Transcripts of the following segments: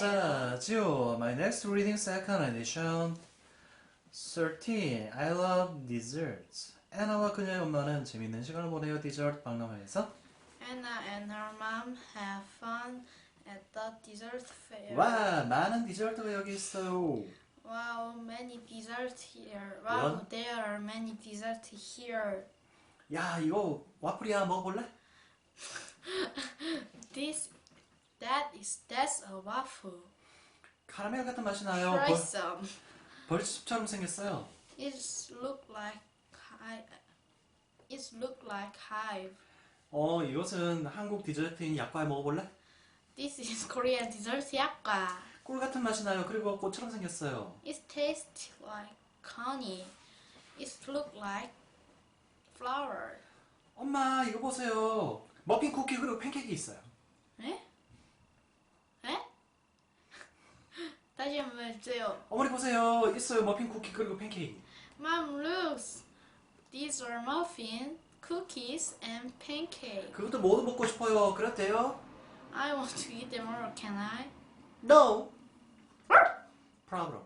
자, 지호, my next reading second edition 13. I love desserts. 애나와 그녀의 엄마는 재밌는 시간을 보내요. 디저트 박람회에서. Anna and her mom have fun at the dessert fair. 와, 많은 디저트가 여기 있어요. Wow, many desserts here. Wow, What? there are many desserts here. 야, 이거 와플이야. 먹어볼래? This, that is, that's a waffle. 카라멜 같은 맛이 나요. Try 벌, some. 벌집처럼 생겼어요. It look like hi. It look like hive. 어, 이것은 한국 디저트인 약과에 먹어볼래? This is Korean dessert yakka. 꿀 같은 맛이 나요. 그리고 꽃처럼 생겼어요. It tastes like honey. It look like flower. 엄마, 이거 보세요. 머핀 쿠키 그리고 팬케이크 있어요. 에? 에? 한번 해주세요. 어머니 보세요. 있어요. 머핀 쿠키 그리고 팬케이크. Mom, looks. These are muffin, cookies, and pancake. 그것도 모두 먹고 싶어요. 그렇대요? I want to eat them all. Can I? No. Problem.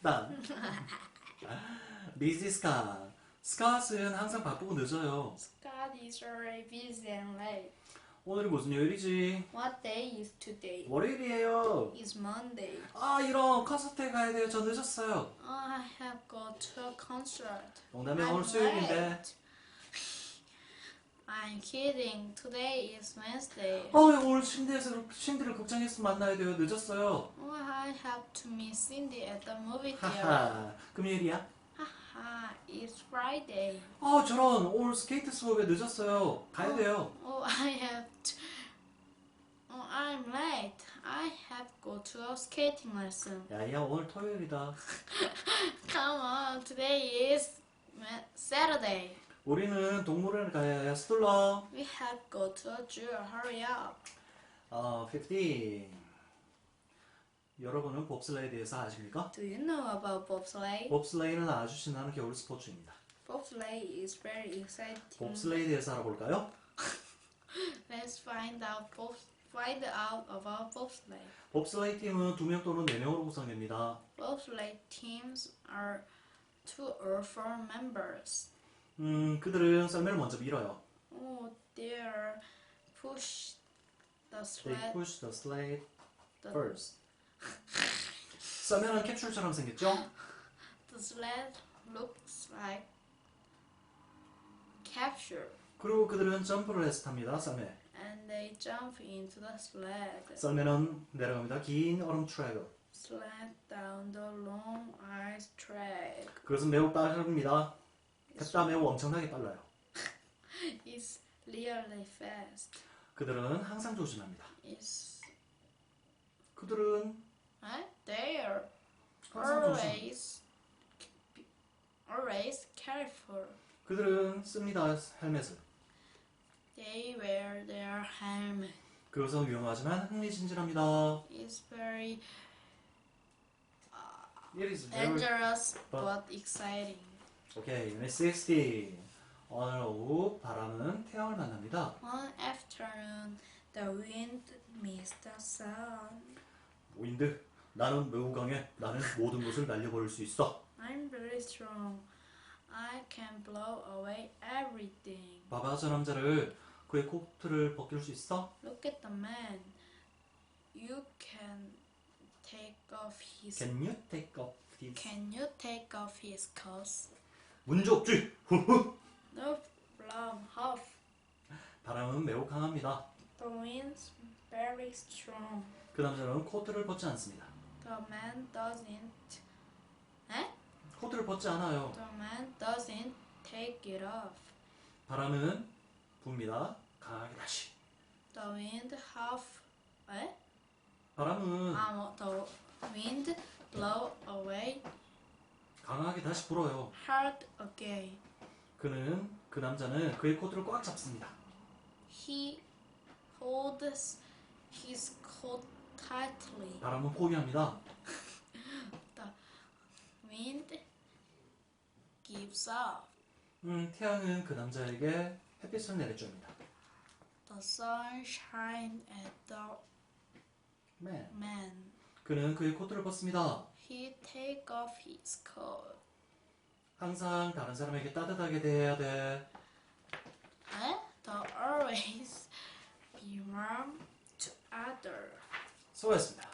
난. Busy Scott. 스캇은 항상 바쁘고 늦어요. Scott is already busy and late. 오늘이 무슨 요일이지? What day is today? 월요일이에요. It's Monday. 아 이런 콘서트에 가야 돼요. 저 늦었어요. I have got to a concert. 농담이야 I'm 오늘 수요일인데. late. I'm kidding. Today is Wednesday. 어 오늘 침대에서 침대를 극장에서 만나야 돼요. 늦었어요. Oh, I have to meet Cindy at the movie theater. 하하. 금요일이야? Haha, it's Friday. 아 저런 오늘 스케이트 수업에 늦었어요. 가야 돼요. Oh, I have to. Oh, I'm late. I have go to a skating lesson. 야야 오늘 토요일이다. Come on, today is Saturday. 우리는 동물원에 가야 해. 스툴러. We have go to a zoo. Hurry up. 어, 15. 여러분은 봅슬레이에 대해서 아십니까? Do you know about bobsleigh? 봅슬레이는 아주 신나는 겨울 스포츠입니다. Bobsleigh is very exciting. 봅슬레이에 대해서 알아볼까요? Let's find out bob- find out about bobsleigh. 봅슬레이 팀은 두명 또는 네 명으로 구성됩니다. Bobsleigh teams are two or four members. 음, 그들은 썰매를 먼저 밀어요. Oh, they push the They sled. push the sled The, first. 썰매는 캡슐처럼 생겼죠? the sled looks like capture, 그리고 그들은 점프를 해서 탑니다. 썰매. and they jump into the sled. 썰매는 내려갑니다. 긴 얼음 트랙을. Sled down the long ice track. 그것은 매우 빠릅니다. 햇다 매우 엄청나게 빨라요. It's really fast. 그들은 항상 조심합니다. It's 그들은 eh? They are always always careful. 그들은 씁니다. 헬멧을. They wear their helmet. 그것은 위험하지만 흥미진진합니다. It's very It is very... dangerous but- but exciting. 오케이, 유닛 60. 오늘 오후 바람은 태양을 만납니다. One afternoon, the wind meets the sun. 윈드, 나는 매우 강해. 나는 모든 것을 날려버릴 수 있어. I'm very strong. I can blow away everything. 봐봐, 저 남자를 그의 코트를 벗길 수 있어? Look at the man. You can take off his. Can you take off this? Can you take off his coat? 문제 없지? No problem. Huff. 바람은 매우 강합니다. The wind's very strong. 그 남자는 코트를 벗지 않습니다. The man doesn't. Eh? 코트를 벗지 않아요. The man doesn't take it off. 바람은 붑니다. 강하게 다시. The wind half. Eh? 바람은 Ah, 뭐, the wind blow away 강하게 다시 불어요. hard again. 그는 그 남자는 그의 코트를 꽉 잡습니다. He holds his coat tightly. 바람은 포기합니다. The wind gives up. 음, 태양은 그 남자에게 햇빛을 내려줍니다. The sun shines at the man. man. 그는 그의 코트를 벗습니다. He take off his coat. 항상 다른 사람에게 따뜻하게 대해야 돼. 에? The always be warm to other. 수고했습니다.